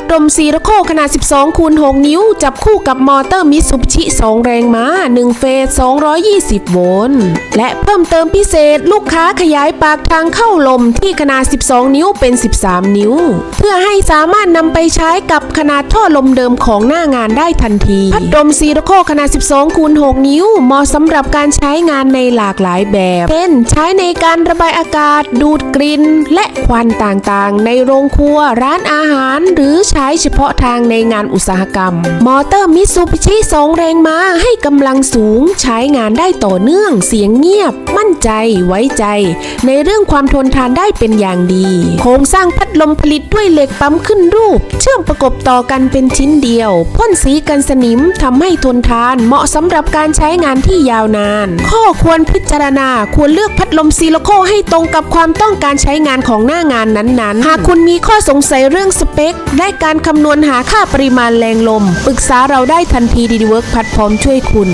ดลมซีโรโคขนาด 12 คูณ 6 นิ้ว จับคู่กับมอเตอร์มิตซูบิชิ 2 แรงม้า 1 เฟส 220 โวลต์ และเพิ่มเติมพิเศษลูกค้าขยายปากทางเข้าลมที่ขนาด 12 นิ้วเป็น 13 นิ้ว เพื่อให้สามารถนำไปใช้กับขนาดท่อลมเดิมของหน้างานได้ทันที พัดลมซีโรโคขนาด 12 คูณ 6 นิ้ว เหมาะสำหรับการใช้งานในหลากหลายแบบ เช่น ใช้ในการระบายอากาศ ดูดกลิ่นและควันต่างๆ ในโรงครัวร้านอาหารหรือใช้เฉพาะทางในงานอุตสาหกรรม มอเตอร์มิซูบิชิ2แรงม้าให้กำลังสูงใช้งานได้ต่อเนื่องเสียงเงียบ มั่นใจไว้ใจ ในเรื่องความทนทานได้เป็นอย่างดี โครงสร้างพัดลมผลิตด้วยเหล็กปั๊มขึ้นรูป เชื่อมประกบต่อกันเป็นชิ้นเดียว พ่นสีกันสนิมทำให้ทนทานเหมาะสำหรับการใช้งานที่ยาวนาน ข้อควรพิจารณาควรเลือกพัดลมซีโลโคให้ตรงกับความต้องการใช้งานของหน้างานนั้นๆ หากคุณมีข้อสงสัยเรื่องสเปค และการคำนวณหาค่าปริมาณแรงลม ปรึกษาเราได้ทันทีดีดีเวิร์กพัดพร้อมช่วยคุณ